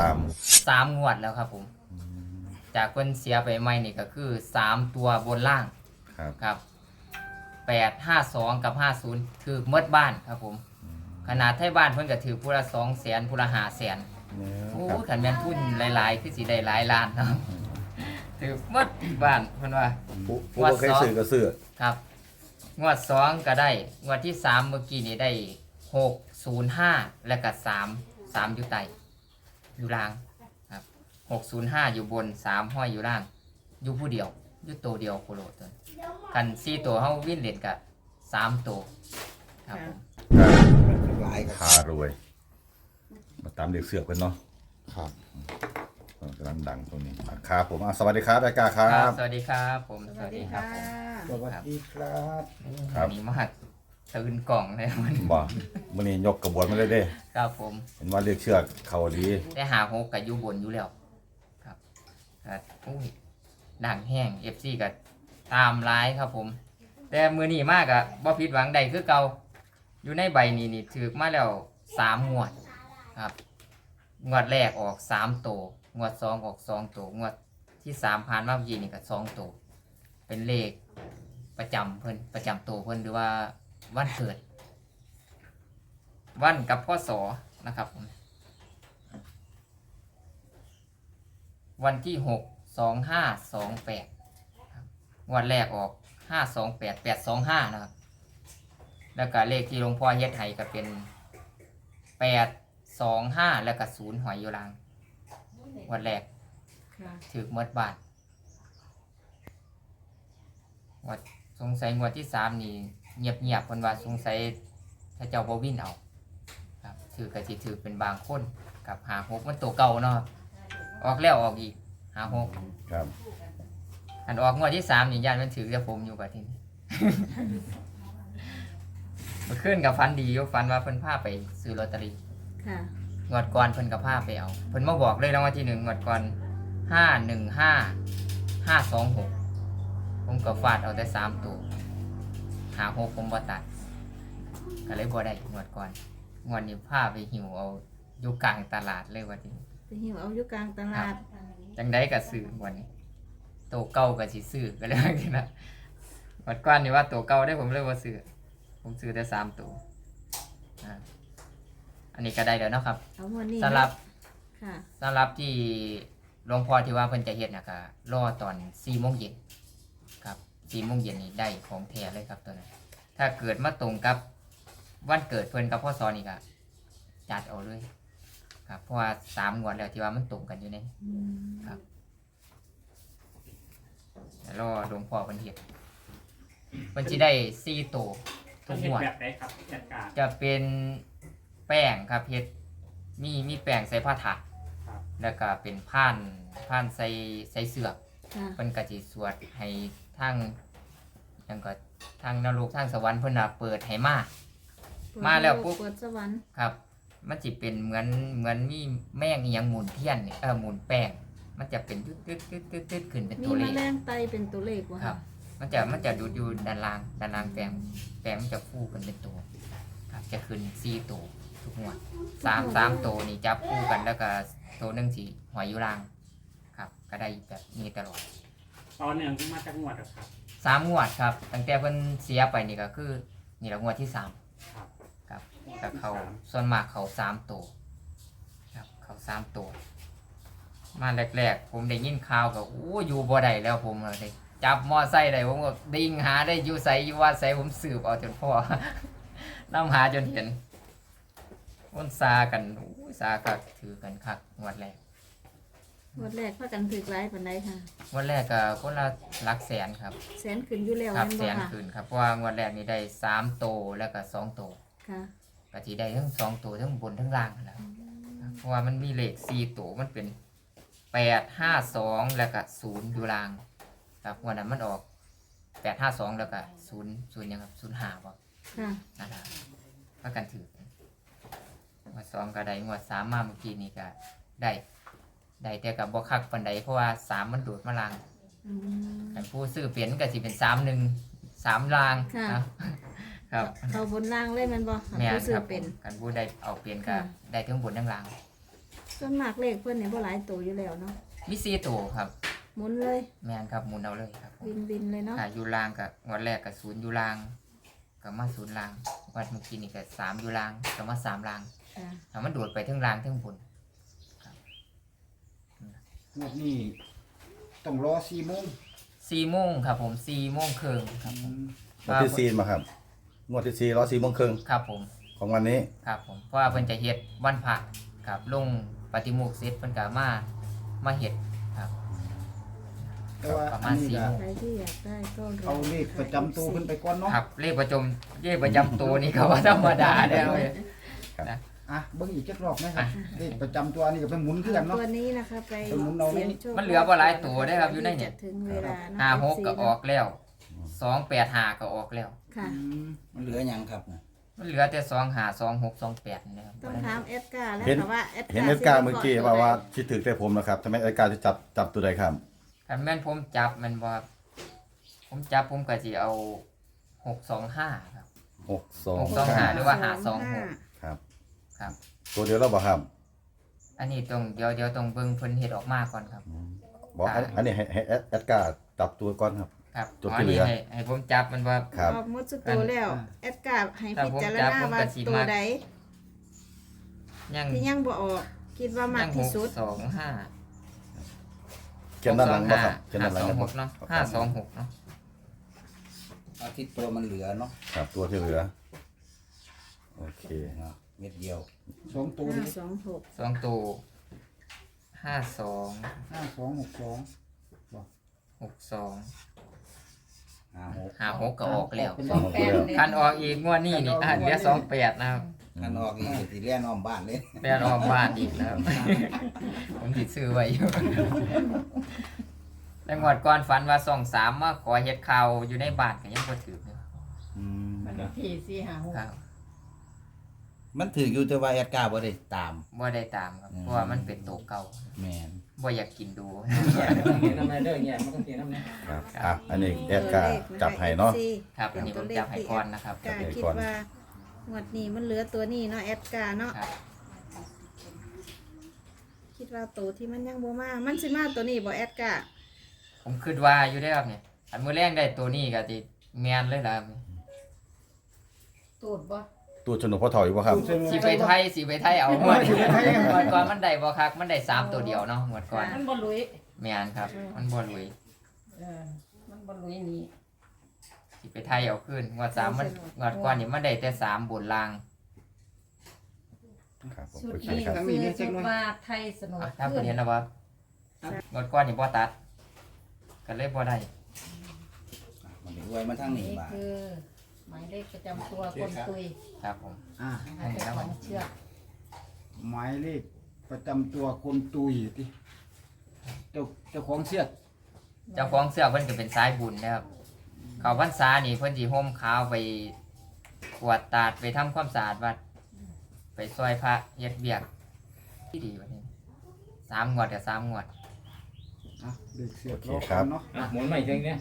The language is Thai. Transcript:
ตาม สามงวดแล้วครับผม จากเพิ่นเสียไปใหม่นี่ก็คือสามตัวบนล่างครับ ครับแปดห้าสองกับห้าศูนย์ถือเมดบ้านครับผม ขนาดไทยบ้านเพิ่นก็ถือผู้ละสองแสนผู้ละห้าแสนเนี่ยโอ้ครับขันแม่นทุนหลาย ๆ คือสิได้หลายล้านเนาะถือเมดบ้านเพิ่นว่า ผู้ผู้บ่เคยซื้อก็ซื้อครับ งวดสองก็ได้ งวดที่สามเมื่อกี้นี่ได้หกศูนย์ห้าแล้วก็สามสามอยู่ใต้ อยู่ล่างครับหกศูนย์ห้าอยู่บนสามห้อยอยู่ล่าง อยู่ผู้เดียวอยู่ตัวเดียวโคโลตัวนี้กันสี่ตัวเฮาวิ่นเล่นกับสามตัวครับผมหลายครับพารวย มาตามเด็กเสือกกันเนาะครับกำลังดังตรงนี้อะครับผมอะสวัสดีครับรายการครัครับ บ สวัสดีครับผมสวัสดีค่ะสวัสดีครับ ครับวันนี้มาก ตื่นกล่องเลยมันบ่มื้อนี้ยกกระบวนมาเลยเด้ ครับผมเห็นว่าเรียกเชือกเขาดีได้หาหกกับอยู่บนอยู่แล้ว ครับครับอุ้ยดังแห้งเอฟซีกับตามร้ายครับผม แต่มือนี้มากอะบ่ผิดหวังใดคือเก่าอยู่ในใบนี้นี่ถือมาแล้วสามงวดครับงวดแรกออกสามตัวงวดสองออกสองตัวงวดที่สามผ่านมาเมื่อกี้นี่ก็สองตัวเป็นเลขประจำเพิ่นประจำตัวเพิ่นหรือว่า วันเกิด วันกับพ่อสอนะครับผมวันที่หกสองห้าสองแปดวันแรกออกห้าสองแปดแปดสองห้านะครับ แล้วก็เลขที่หลวงพ่อเฮ็ดให้ก็เป็นแปดสองห้าแล้วก็ศูนย์หอยอยู่ลางวันแรกค่ะถือหมดบาทงวดสงสัยงวดที่สามนี่ เงียบเงียบๆคนว่าสงสัยถ้าเจ้าบวินเอาครับถือกระสิถือเป็นบางคนกับหาหกมันตัวเก่าเนาะออกแล้วออกอีกหาหกครับ อันออกงวดที่สามนี่ญาติมันถือกับผมอยู่กับที่นี่มันขึ้นกับฟันดีอยกฟันว่าเพิ่นพาไปซื้อลอตเตอรี่ค่ะงวดก่อนเพิ่นกับพาไปเอาเพิ่นมาบอกเลยรางวัลที่หนึ่งงวดก่อนห้าหนึ่งห้าห้าสองหกผมก็ฟาดเอาแต่สามตัวหาหกผมบ่ตัด ก็เลยบ่ได้งวดก่อนงวดนี้พาไปหิวเอาอยู่กลางตลาดเลยวันนี้ไปหิวเอาอยู่กลางตลาดจังได้ก็ซื้อวันนี้ตัวเก่าก็สิซื้อก็เลยว่าจังนั้นงวดก่อนนี่ว่าตัวเก่าได้ผมเลยบ่ซื้อผมซื้อแต่สามตัวอ่าอันนี้ก็ได้แล้วเนาะครับเอาวันนี้สำหรับค่ะสำหรับที่หลวงพ่อที่ว่าเพิ่นจะเฮ็ดนะก็รอตอน4โมงเย็น ครับ4โมงเย็นนี่ได้ของแท้เลยครับตัวนั้นถ้าเกิดมาตรงกับวันเกิดเพิ่นกับพ่อสอนี่ก็จัดเอาเลย ครับ เพราะว่าสามงวดแล้วที่ว่ามันตรงกันอยู่ในอืมครับแล้วรอหลวงพ่อเพิ่นเฮ็ดเพิ่นสิได้4ตัวทุจะกเห็งนวดแบบไหนครับจัดการจะเป็นแป้งครับเฮ็ดมีมีแป้งใส่ผ้าถักครับแล้วก็เป็นผ่านผ่านใส่ใส่เสือกค่ะเพิ่นก็สิสวดให้ ทางหยังก็ทางนรกทางสวรรค์เพิ่นน่ะเปิดให้มา มาแล้วปุ๊บ เปิดสวรรค์ครับ มันสิเป็นเหมือนเหมือนมีแม่งอีหยังหมุนเทียนเนี่ยเออหมุนแป้ง มันจะเป็นตึ๊ดตึ๊ดตึ๊ดตึ๊ดตึ๊ดขึ้นเป็นมีตัวเลแมข ลงไตเป็นตัวเลขวะครับ มันจะมันจะดูดอยู่ด้านล่างด้านล่างแป้งแป้งมันจะคู่กันเป็นตัวครับจะขึ้นสี่ตัวทุกงวดสามสามตัวนี่จับคู่กันแล้วก็ตัวหนึงสีหอยอยู่ล่าง ครับ ก็ได้แบบนี้ตลอด ตอนหนึ่งที่มาจากงวดอะครับ สามงวดครับตั้งแต่เพิ่นเสียไปนี่ก็คือนี่ละงวดที่สามครับครับก็เขาส่วนมากเขาสามตัวครับเขาสามตัว มาแรกๆ ผมได้ยินข่าวก็โอ้อยู่บ่ได้แล้วผมเลยจับมอไซค์ได้ผมก็ดิ่งหาได้อยู่ไสอยู่ว่าไสผมสืบเอาจนพ่อ นำหาจนเห็นมันซากันโอ้ยซาคักถือกันคักงวดแรก งวดแรกพากันถือไล่ปันใดค่ะ งวดแรกก็คนละหลักแสนครับแสนขึ้นอยู่แล้วครับแม่นแสบ่นค่ะคืนครับเพราะว่างวดแรกนี่ได้สามโตวแล้วก็สองโตวค่ะก็สิได้ทั้งสองตัวทั้งบนทั้งล่างนั่นแหล้วเพราะว่ามันมีเลขสี่ตัวมันเป็นแปดห้าสองแล้วก็ศูนย์อยู่ล่างครับงวันนั้นมันออกแปดห้าสองแล้วก็ศูนย์ศูนย์ยังครับศูนย์ห้าบ่ ค่ะนะครับพากันถือกันงวดสองก็ได้ งวดสามมาเมื่อกี้นี่ก็ได้ ได้แต่กับบ่คักปันใดเพราะว่าสามมันโดดมาล่างอืมกันผู้ซื้อเปลี่ยนก็สิเป็นสามหนึ่งสามลางค่ะครับครับเขาบนล่างเลยแมันบ่แม่นผู้ซื้คอรับเป็นกันผู้ได้เอาเปลี่ยนก็ค่ะ ได้ทั้งบนทั้งล่างสส่วนมากเลขเพิ่นนี่บ่หลายตัวอยู่แล้วเนาะมีสี่ตัวครับ หมุนเลย แม่นครับหมุนเอาเลยครับผมวินวินเลยเนาะอ่าอยู่ล่างกับงวดแรกกับศูนย์อยู่ล่างกับมาศูนย์ล่างวัดเมื่อกี้นี่กับสามอยู่ล่างกับมาสามล่างค่ะถ้ามันโดดไปทั้งล่างทั้งบน งวดนี้ต้องรอสี่โมงสี่โมงครับผมสี่โมงครึ่งครับผมงวดที่สี่มาครับ งวดที่สี่รอสี่โมงครึ่งครับผมของวันนี้ ครับผมเพราะว่าเพิ่นจะเฮ็ดวันพระครับลงปฏิโมกข์เสร็จเพิ่นก็มามาเฮ็ดครับ แต่ว่าประอัมานณนี้สี่ก็โมง ใครที่อยากได้ก็รเอาเลขประจำตัวเพิ่นไปก่อนเนาะครับเลขประจำเลขประจำตัวนี่ก็ว่าธรรมดาแล้วเว้ย อะเบิ่งอีกจักรอบนะครับเลขประจำตัวนี่ก็เป็นหมุนคือกันเนาะ ตัวนี้นะคะไปเป็นหมุนเอาไหมสี่ยงโชคมันเหลือบ่หลายตัวได้อครับอยู่ในเนี่ย จะถึงเวลาเนะ ห้าหกก็ออกแล้วสองแปดห้าก็ออกแล้ว ค่ะ อืมมันเหลือยังครับน่ะมันเหลือแต่สองหาสองหกสองแปดนะครับต้องถามเอสการ์แล้วเห็น ค่ะว่าเอสเห็นเอสการ์เมื่อกี้ว่าว่าคิดถึงแต่ผมนะครับทำไมเอสการ์จะจับจับตัวใดครับคันแม่นผมจับมันบ่ผมจับผมก็สิเอาหกสองห้าครับ หกสองหกสองห้า หรือว่าหาสองหก ครับครับ ตัวเดียวแล้วบ่ครับอันนี้ต้องเดี๋ยวเดี๋ยวต้องเบิ่งเพิ่นเฮ็ดออกมาก่อนครับบอกอันอันนี้ให้ให้เอสเอสการ์จับตัวก่อนครับ ครับตัวอ๋อที่เหลืนี่อให้ให้ผมจับมันว่า ครับ ออกหมดสุดตัวแล้วเอสการ์ให้พิจารณาถ้าผมจับผมว่าก็สิตัวมักใดยังที่ยังบ่ออก คิดว่ามากยังหที่กสุด สองห้าเขียนด้านหลังบ่ครับเขียนห้าด้านหลังสองนะหกเนาะห้าสองหกเนาะเอาที่ตัวมันเหลือเนาะครับตัวที่เหลือ โอเคเนาะ เม็ดเดียวสองตัวห้านี้สองหกสองตัวห้าสองห้าสองหกสองหกสองห้าหกห้าหกก็ออกแล้วสองตัวแล้วคันออกอีกงวดนี้นี่อะเหลือสองแปดนะครับกันออกอีกก็สิเลี้ยนอ้อมบ้านเลยแปดออกบ้านอีกนะครับ ผมติดซื้อไว้อยู่แต่งวดก่อนฝันว่าส่องสามมาขอเฮ็ดข่าวอยู่ในบ้านก็ยังบ่ถือเลยอืมมันที่สี่หาหกครับ มันถืออยู่แต่ว่าแอดการ์บ่ได้ตาม บ่ได้ตามครับอืมเพราะว่ามันเป็นตัวเก่าแมนบ่อยากกินดูเห็นทำไมเด้อเนี่ยมันต้องเห็นทำไมครับอะอันนี้เอสการ์จับให้เนาะ ครับอันนี้ผมจับให้ก่อนนะครับ กาคิดว่างวดนี้มันเหลือตัวนี้เนาะเอสการ์เนาะครับ คิดว่าตัวที่มันยังบ่มา มันสิมาตัวนี้บ่เอสการ์ผมคิดว่าอยู่ได้อครับเนี่ยอันมื้อแรงได้ตัวนี้ก็สิแม่นเลยล่ะครับตูดบ่ ตัวชนกพ่อถอยบ่ครับ สิไปไทยสิไปไทยเอาหมดหมดก่อนมันได้บ่คักมันได้สามตัวเดียวเนาะหมดก่อนมันบ่ลุยแม่นครับ มันบ่ลุยเออมันบ่ลุยนี่สิไปไทยเอาขึ้นงวดสามมันงวดก่อนนี่มันได้แต่สามบนล่างครับผมสุดโอเคนี้ครับคือสุดว่าไทยสนุกอะถ้าขึ้เพิ่นนเห็นนะว่างวดก่อนนี่บ่ตัด ก็เลยบ่ได้มันไว้มาทางนี้นี่บ้านคือ หมายเลขประจำตัวคนตุยครับผม อะนะคะเจ้าของเชือกหมายเลขประจำตัวคนตุยที่เจ้าเจ้าของเสียดเจ้าของเสื้อเพิ่นก็เป็นสายบุญนะครับ เขาพรรษานี่เพิ่นสิห่มขาวไปกวาดตาดไปทำความสะอาดวัด ไปซอยพระเฮ็ดเบียกที่ดีวันนี้สามงวดกับสามงวด อะเด็กเสียดโอเครอครักับนเนาะหมุนใหม่จริงเนี่ย